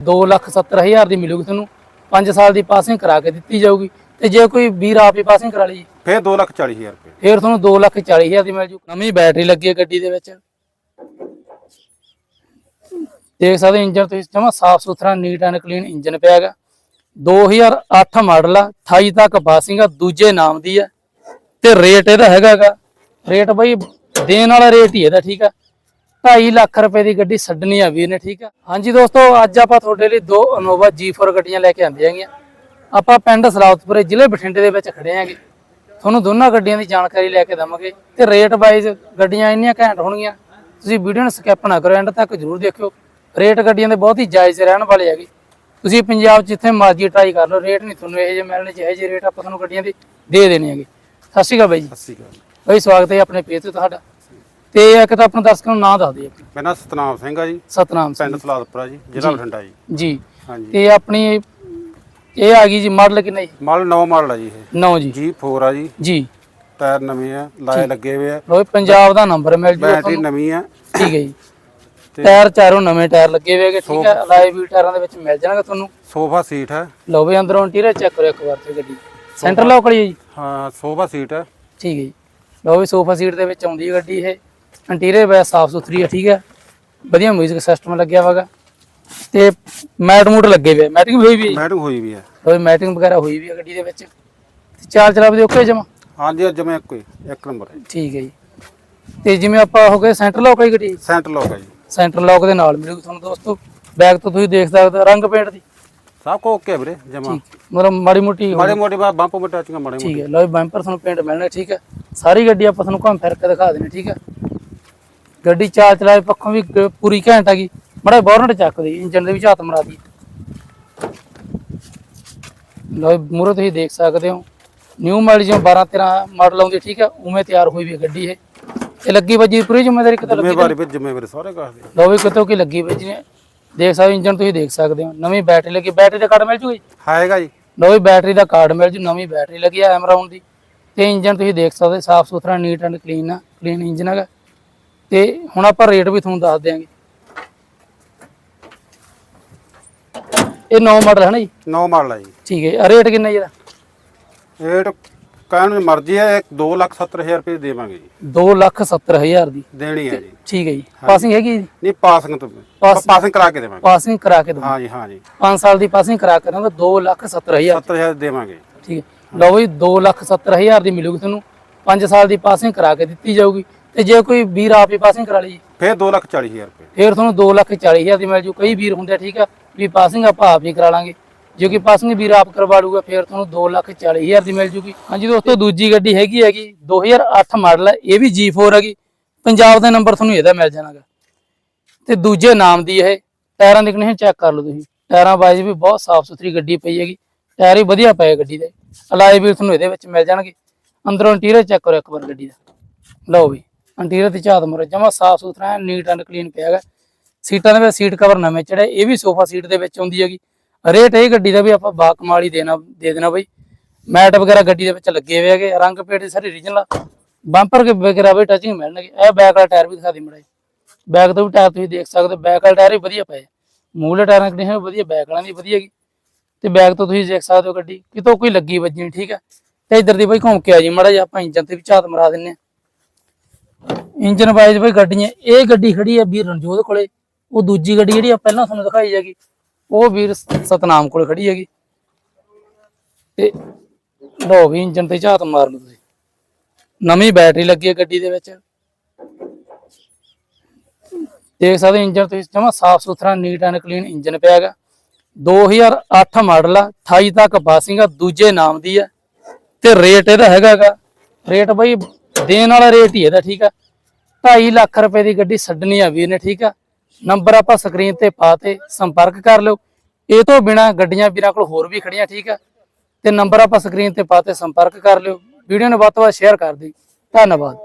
270000 ਦੀ ਮਿਲੂਗੀ ਤੁਹਾਨੂੰ। 5 ਸਾਲ ਦੀ ਪਾਸਿੰਗ ਕਰਾ ਕੇ ਦਿੱਤੀ ਜਾਊਗੀ। ਤੇ ਜੇ ਕੋਈ ਵੀਰ ਆਪ ਹੀ ਪਾਸਿੰਗ ਕਰਾ ਲਈ ਫਿਰ 240000 ਰੁਪਏ। ਫਿਰ ਤੁਹਾਨੂੰ 240000 ਦੀ ਮਿਲ ਜੂ। ਨਵੀਂ ਬੈਟਰੀ ਲੱਗੀ ਹੈ ਗੱਡੀ ਦੇ ਵਿੱਚ। ਦੇਖ ਸਕਦੇ ਇੰਜਨ ਤੁਸੀਂ ਜਮਾ ਸਾਫ਼ ਸੁਥਰਾ ਨੀਟ ਐਂਡ ਕਲੀਨ ਇੰਜਨ ਪਿਆ ਹੈਗਾ। 2008 ਮਾਡਲ ਆ 28 ਤੱਕ ਪਾਸਿੰਗ ਆ ਦੂਜੇ ਨਾਮ ਦੀ ਆ। ਤੇ ਰੇਟ ਇਹਦਾ ਹੈਗਾਗਾ ਰੇਟ ਬਈ ਦੇਣ ਵਾਲਾ ਰੇਟ ਹੀ ਇਹਦਾ ਠੀਕ ਆ। 2.5 ਲੱਖ ਰੁਪਏ ਦੀ ਗੱਡੀ ਛੱਡਣੀ ਆ ਵੀਰ ਨੇ ਠੀਕ ਆ? ਹਾਂਜੀ ਦੋਸਤੋ ਅੱਜ ਆਪਾਂ ਤੁਹਾਡੇ ਲਈ ਦੋ ਇਨੋਵਾ G4 ਗੱਡੀਆਂ ਲੈ ਕੇ ਆਂਦੇ ਹੈਗੀਆਂ ਆਪਾਂ ਪਿੰਡ ਸਲਾਉਤਪੁਰੇ ਜ਼ਿਲ੍ਹੇ ਬਠਿੰਡੇ ਦੇ ਵਿੱਚ ਖੜੇ ਆਂਗੇ ਤੁਹਾਨੂੰ ਦੋਨਾਂ ਗੱਡੀਆਂ ਦੀ ਜਾਣਕਾਰੀ ਲੈ ਕੇ ਦਵਾਂਗੇ ਤੇ ਰੇਟ ਵਾਈਜ਼ ਗੱਡੀਆਂ ਇੰਨੀਆਂ ਘੈਂਟ ਹੋਣਗੀਆਂ ਤੁਸੀਂ ਵੀਡੀਓ ਨੂੰ ਸਕਿਪ ਨਾ ਕਰੋ ਐਂਡ ਤੱਕ ਜਰੂਰ ਦੇਖਿਓ। ਰੇਟ ਗੱਡੀਆਂ ਦੇ ਬਹੁਤ ਹੀ ਜਾਇਜ਼ ਰਹਿਣ ਵਾਲੇ ਹੈਗੇ। ਤੁਸੀਂ ਪੰਜਾਬ ਜਿੱਥੇ ਮਰਜ਼ੀ ਟਰਾਈ ਕਰ ਲਓ ਰੇਟ ਨਹੀਂ ਤੁਹਾਨੂੰ ਇਹੋ ਜਿਹੇ ਮਿਲਣੇ ਜਿਹੇ ਜਿਹੇ ਰੇਟ ਆਪਾਂ ਤੁਹਾਨੂੰ ਗੱਡੀਆਂ ਦੇ ਦੇ ਦੇਣੇ ਹੈਗੇ। ਸਤਿ ਸ਼੍ਰੀ ਅਕਾਲ ਬਾਈ ਜੀ। ਸਤਿ ਸ਼੍ਰੀ ਅਕਾਲ। ਬਾਈ ਸਵਾਗਤ ਹੈ ਆਪਣੇ ਪੇਜ ਤੇ ਤੁਹਾਡਾ। ਤੇ ਇੱਕ ਤਾਂ ਆਪਣੇ ਦਰਸ਼ਕਾਂ ਨੂੰ ਨਾਂ ਦੱਸ ਦਿਓ। ਮੇਰਾ ਨਾਮ ਸਤਨਾਮ ਸਿੰਘ ਆ ਜੀ। ਸਤਨਾਮ ਸਿੰਘ। ਪਿੰਡ ਸਲਾਦਪੁਰਾ ਜੀ ਜ਼ਿਲ੍ਹਾ ਬਠਿੰਡਾ ਜੀ। ਜੀ। ਹਾਂਜੀ। ਤੇ ਆਪਣੀ ਇਹ ਆ ਗਈ ਜੀ ਮਾਡਲ ਕਿੰਨਾ ਜੀ? ਮਾਡਲ ਨਵਾਂ ਮਾਡਲ ਆ ਜੀ ਇਹ। ਨੌ ਜੀ। G4 ਆ ਜੀ। ਜੀ। ਟਾਇਰ ਨਵੇਂ ਆ ਲਾਏ ਲੱਗੇ ਹੋਏ ਆ। ਲੋ ਪੰਜਾਬ ਦਾ ਨੰਬਰ ਮਿਲ ਜੂਗਾ ਬੈਟਰੀ ਤੁਹਾਨੂੰ ਨਵੀਂ ਆ। ਠੀਕ ਹੈ ਜੀ। ਤੇ- ਟਾਇਰ ਚਾਰੋਂ ਨਵੇਂ ਟਾਇਰ ਲੱਗੇ ਹੋਏ ਹੈਗੇ ਠੀਕ ਹੈ ਅਲਾਈ ਵੀ ਟਾਇਰਾਂ ਦੇ ਵਿੱਚ ਮਿਲ ਜਾਣਗੇ ਤੁਹਾਨੂੰ। ਸੋਫਾ ਸੀਟ ਹੈ ਲਓ ਵੀ ਅੰਦਰੋਂ ਇੰਟੀਰੀਅਰ ਚੈੱਕ ਕਰੋ ਇੱਕ ਵਾਰ ਤੇ ਗੱਡੀ। ਸੈਂਟਰ ਲੌਕ ਵਾਲੀ ਹੈ ਜੀ। ਹਾਂ ਸੋਫਾ ਸੀਟ ਹੈ ਠੀਕ ਹੈ ਜੀ। ਲਓ ਵੀ ਸੋਫਾ ਸੀਟ ਦੇ ਵਿੱਚ ਆਉਂਦੀ ਹੈ ਗੱਡੀ ਇਹ। ਇੰਟੀਰੀਅਰ ਵੈ ਸਾਫ਼ ਸੁਥਰੀ ਹੈ ਠੀਕ ਹੈ ਵਧੀਆ 뮤직 ਸਿਸਟਮ ਲੱਗਿਆ ਹੋਗਾ ਤੇ ਮੈਟ ਮੂਟ ਲੱਗੇ ਹੋਏ ਮੈਟਿੰਗ ਹੋਈ ਵੀ ਹੈ। ਮੈਡਮ ਹੋਈ ਵੀ ਹੈ ਵੀ ਮੈਟਿੰਗ ਵਗੈਰਾ ਹੋਈ ਵੀ ਹੈ ਗੱਡੀ ਦੇ ਵਿੱਚ। ਤੇ ਚਾਰ ਚਲਾ ਵੀ ਓਕੇ ਜਮਾ? ਹਾਂਜੀ ਅੱਜ ਮੈਂ ਕੋਈ ਇੱਕ ਨੰਬਰ ਹੈ ਠੀਕ ਹੈ ਜੀ। ਤੇ ਜਿਵੇਂ ਆਪਾਂ ਹੋ ਗਏ ਸੈਂਟਰ ਲੌਕ ਵਾਲੀ ਗੱਡੀ? ਸੈਂਟਰ ਲੋਕ ਹੈ ਜੀ। ਸੈਂਟਰ ਲੌਕ ਦੇ ਨਾਲ ਮਿਲੂਗੀ ਤੁਹਾਨੂੰ ਦੋਸਤੋ। ਬੈਕ ਤੋਂ ਤੁਸੀਂ ਦੇਖ ਸਕਦੇ ਹੋ ਰੰਗ ਪੇਂਟ ਦੀ। ਸਭ ਕੋ ਓਕੇ ਵੀਰੇ ਜਮਾ। ਠੀਕ ਮਤਲਬ ਮਾੜੀ ਮੋਟੀ ਮਾੜੇ ਮੋਟੇ ਬਾ ਬੰਪ ਮਟਾਚੀਆਂ ਮਾੜੇ ਮੋਟੇ ਠੀਕ ਹੈ ਲਓ ਬੰਪਰ ਤੁਹਾਨੂੰ ਪੇਂਟ ਮਿਲਣਾ ਠੀਕ ਹੈ ਸਾਰੀ ਗੱਡੀ ਆਪਾਂ ਤੁਹਾਨੂੰ ਘੁੰਮ ਫਿਰ ਕੇ ਦਿਖਾ ਦੇਣੀ ਠੀਕ ਹੈ ਗੱਡੀ ਚਾਲ ਚਲਾਏ ਪੱਖੋਂ ਵੀ ਗ- ਪੂਰੀ ਘੈਂਟ ਹੈਗੀ ਮੜਾ ਬੋਰਨਟ ਚੱਕਦੀ ਇੰਜਨ ਦੇ ਵਿੱਚ ਹੱਥ ਮਰਾ ਦੀ। ਲਓ ਮੂਰੇ ਤੁਸੀਂ ਦੇਖ ਸਕਦੇ ਹੋ। ਨਿਊ ਮਾਡਲ ਜਿਵੇਂ 12 13 ਮਾਡਲ ਆਉਂਦੀ ਠੀਕ ਹੈ ਉਵੇਂ ਤਿਆਰ ਹੋਈ ਵੀ ਹੈ ਗੱਡੀ ਇਹ। ਇਹ ਲੱਗੀ ਵੱਜੀ ਪੂਰੀ ਜ਼ਿੰਮੇਵਾਰੀ ਕਿਤੇ ਲੱਗੀ ਜ਼ਿੰਮੇਵਾਰੀ ਵਿੱਚ ਜ਼ਿੰਮੇਵਾਰੀ ਸਾਰੇ ਕਾਹਦੇ ਲਓ ਵੀ ਕਿਤੋਂ ਕੀ ਲੱਗੀ ਵੱਜੀ ਨੇ। ਦੇਖ ਸਕਦੇ ਇੰਜਨ ਤੁਸੀਂ ਦੇਖ ਸਕਦੇ ਹੋ। ਨਵੀਂ ਬੈਟਰੀ ਲੱਗੀ। ਬੈਟਰੀ ਦਾ ਕਾਰਡ ਮਿਲ ਜੂਗਾ ਜੀ? ਹੈਗਾ ਜੀ। ਲਓ ਵੀ ਬੈਟਰੀ ਦਾ ਕਾਰਡ ਮਿਲ ਜੂ ਨਵੀਂ ਬੈਟਰੀ ਲੱਗੀ ਆ ਐਮਰਾਉਂਡ ਦੀ। ਤੇ ਇੰਜਨ ਤੁਸੀਂ ਦੇਖ ਸਕਦੇ ਸਾਫ਼ ਸੁਥਰਾ ਨੀਟ ਐਂਡ ਕਲੀਨ ਆ ਕਲੀਨ ਇੰਜਨ ਹੈਗਾ। ਤੇ ਹੁਣ ਆਪਾਂ ਰੇਟ ਵੀ ਤੁਹਾਨੂੰ ਦੱਸ ਦਿਆਂਗੇ। ਇਹ ਨੌ ਮਾਡਲ ਹੈ ਨਾ ਜੀ? ਨੌ ਮਾਡਲ ਆ ਜੀ। ਠੀਕ ਹੈ ਰੇਟ ਕਿੰਨਾ ਜੀ ਇਹਦਾ? ਰੇਟ ਕਹਿਣ ਦੀ ਮਰਜ਼ੀ ਹੈ 270000 ਰੁਪਏ ਦੇਵਾਂਗੇ ਜੀ। 270000 ਦੀ। ਦੇਣੀ ਹੈ ਜੀ। ਠੀਕ ਹੈ ਜੀ। ਪਾਸਿੰਗ ਹੈਗੀ ਜੀ? ਨਹੀਂ ਪਾਸਿੰਗ ਤੋਂ ਪਾਸ- ਪਾਸਿੰਗ ਕਰਾ ਕੇ ਦੇਵਾਂਗੇ। ਪਾਸਿੰਗ ਕਰਾ ਕੇ ਦੋ ਹਾਂ ਜੀ ਹਾਂ ਜੀ 5 ਸਾਲ ਦੀ ਪਾਸਿੰਗ ਕਰਾ ਕੇ ਨਾ 270000 70000 ਦੇਵਾਂਗੇ। ਠੀਕ ਹੈ। ਲਓ ਵੀ 270000 ਦੀ ਮਿਲੂਗੀ ਤੁਹਾਨੂੰ। 5 ਸਾਲ ਦੀ ਪਾਸਿੰਗ ਕਰਾ ਕੇ ਦਿੱਤੀ ਜਾਊਗੀ। ਤੇ ਜੇ ਕੋਈ ਵੀਰ ਆਪ ਹੀ ਪਾਸਿੰਗ ਕਰਾ ਲਈ ਫਿਰ 240000 ਰੁਪਏ। ਫਿਰ ਤੁਹਾਨੂੰ 240000 ਦੀ ਮਿਲ ਜੂ। ਕਈ ਵੀਰ ਹੁੰਦੇ ਆ, ਠੀਕ ਆ ਵੀ ਪਾਸਿੰਗ ਆਪਾਂ ਆਪ ਹੀ ਕਰਾ ਲਾਂਗੇ। ਜੇ ਕੋਈ ਪਾਸਿੰਗ ਵੀਰ ਆਪ ਕਰਵਾ ਲੂਗਾ ਫਿਰ ਤੁਹਾਨੂੰ 240000 ਦੀ ਮਿਲ ਜੂਗੀ। ਹਾਂਜੀ ਦੋਸਤੋ ਦੂਜੀ ਗੱਡੀ ਹੈਗੀ ਹੈਗੀ 2008 ਮਾਡਲ ਹੈ ਇਹ ਵੀ G4 ਹੈਗੀ। ਪੰਜਾਬ ਦਾ ਨੰਬਰ ਤੁਹਾਨੂੰ ਇਹਦਾ ਮਿਲ ਜਾਣਾਗਾ। ਤੇ ਦੂਜੇ ਨਾਮ ਦੀ ਇਹ ਟਾਇਰਾਂ ਦੀ ਕੰਡੀਸ਼ਨ ਚੈੱਕ ਕਰ ਲਓ ਤੁਸੀਂ। ਟਾਇਰਾਂ ਵਾਈਜ਼ ਵੀ ਬਹੁਤ ਸਾਫ਼ ਸੁਥਰੀ ਗੱਡੀ ਪਈ ਹੈਗੀ। ਟਾਇਰ ਵੀ ਵਧੀਆ ਪਏ ਗੱਡੀ ਦੇ। ਅਲਾਈ ਵੀ ਤੁਹਾਨੂੰ ਇਹਦੇ ਵਿੱਚ ਮਿਲ ਜਾਣਗੇ। ਅੰਦਰੋਂ ਇੰਟੀਰੀਅਰ ਚੈੱਕ ਕਰੋ ਇੱਕ ਵਾਰ ਗੱਡੀ ਦਾ। ਲਓ ਵੀ। ਇੰਟੀਰੀਅਰ ਤੇ ਝਾਤ ਮਰੋ, ਜਮਾ ਸਾਫ਼ ਸੁਥਰਾ ਨੀਟ ਐਂਡ ਕਲੀਨ ਪਿਆ ਹੈਗਾ। ਸੀਟਾਂ ਦੇ ਵਿੱਚ ਸੀਟ ਕਵਰ ਨਵੇਂ ਚੜੇ ਇਹ ਵੀ ਸੋਫਾ ਸੀਟ ਦੇ ਵਿੱਚ ਆਉਂਦੀ ਹੈਗੀ। ਰੇਟ ਇਹ ਗੱਡੀ ਦਾ ਵੀ ਆਪਾਂ ਬਾ ਕਮਾਲ ਹੀ ਦੇਣਾ, ਦੇ ਦੇਣਾ ਬਈ। ਮੈਟ ਵਗੈਰਾ ਗੱਡੀ ਦੇ ਵਿੱਚ ਲੱਗੇ ਹੋਏ ਹੈਗੇ, ਰੰਗ ਪੇਟ ਸਾਰੇ ਰੀਜਨਲ ਬੰਪਰ ਕੇ ਵਗੈਰਾ ਵੀ ਟੱਚਿੰਗ ਮਿਲਣਗੇ। ਇਹ ਬੈਕ ਵਾਲਾ ਟਾਇਰ ਵੀ ਦਿਖਾ ਦੇ ਮੜਾ ਬੈਕ ਤੋਂ ਵੀ ਟਾਇਰ ਤੁਸੀਂ ਦੇਖ ਸਕਦੇ ਹੋ ਬੈਕ ਵਾਲਾ ਟਾਇਰ ਵੀ ਵਧੀਆ ਪਏ। ਮੂਹਰੇ ਟਾਇਰਾਂ ਦੀ ਕੰਡੀਸ਼ਨ ਵਧੀਆ ਬੈਕ ਵਾਲਿਆਂ ਦੀ ਵਧੀਆ ਹੈਗੀ। ਤੇ ਬੈਕ ਤੋਂ ਤੁਸੀਂ ਦੇਖ ਸਕਦੇ ਹੋ ਗੱਡੀ, ਕਿਤੋਂ ਕੋਈ ਲੱਗੀ ਵੱਜੀ ਨਹੀਂ ਠੀਕ ਹੈ ਤੇ ਇਧਰ ਦੀ ਬਈ ਘੁੰਮ ਕੇ ਆ ਜੀ ਮੜਾ ਜਿਹਾ ਆਪਾਂ ਇੰਜਨ ਤੇ ਵੀ ਝਾਤ ਮਰਾ ਦਿੰਨੇ ਆ। ਇੰਜਨ ਵਾਈਜ਼ ਬਈ ਗੱਡੀਆਂ, ਇਹ ਗੱਡੀ ਖੜੀ ਹੈ ਵੀਰ ਰਣਜੋਤ ਕੋਲੇ, ਉਹ ਦੂਜੀ ਗੱਡੀ ਜਿਹੜੀ ਆ ਪਹਿਲਾਂ ਤੁਹਾਨੂੰ ਦਿਖਾਈ ਜਾਗੀ ਉਹ ਵੀਰ ਸਤਨਾਮ ਕੋਲੇ ਖੜੀ ਹੈਗੀ। ਤੇ ਲੋ ਵੀ ਇੰਜਨ ਤੇ ਝਾਤ ਮਾਰ ਲਓ ਤੁਸੀਂ। ਨਵੀਂ ਬੈਟਰੀ ਲੱਗੀ ਹੈ ਗੱਡੀ ਦੇ ਵਿੱਚ। ਦੇਖ ਸਕਦੇ ਇੰਜਨ ਤੁਸੀਂ, ਜਮਾ ਸਾਫ਼ ਸੁਥਰਾ ਨੀਟ ਐਂਡ ਕਲੀਨ ਇੰਜਨ ਪਿਆ ਹੈਗਾ। 2008 ਮਾਡਲ ਆ 28 ਤੱਕ ਪਾਸਿੰਗ ਆ, ਦੂਜੇ ਨਾਮ ਦੀ ਆ। ਤੇ ਰੇਟ ਇਹਦਾ ਹੈਗਾਗਾ ਰੇਟ ਬਈ ਦੇਣ ਵਾਲਾ ਰੇਟ ਹੀ ਇਹਦਾ, ਠੀਕ ਆ? 2.5 ਲੱਖ ਰੁਪਏ ਦੀ ਗੱਡੀ ਛੱਡਣੀ ਆ ਵੀਰ ਨੇ, ਠੀਕ ਆ? ਨੰਬਰ ਆਪਾਂ ਸਕਰੀਨ ਤੇ ਪਾਤੇ ਸੰਪਰਕ ਕਰ ਲਿਓ। ਇਹ ਤੋਂ ਬਿਨਾ ਗੱਡੀਆਂ ਵੀਰਾਂ ਕੋਲ ਹੋਰ ਵੀ ਖੜੀਆਂ, ਠੀਕ ਆ? ਤੇ ਨੰਬਰ ਆਪਾਂ ਸਕਰੀਨ ਤੇ ਪਾਤੇ ਸੰਪਰਕ ਕਰ ਲਿਓ। ਵੀਡੀਓ ਨੂੰ ਵੱਧ ਤੋਂ ਵੱਧ ਸ਼ੇਅਰ ਕਰ ਦਿਓ। ਧੰਨਵਾਦ।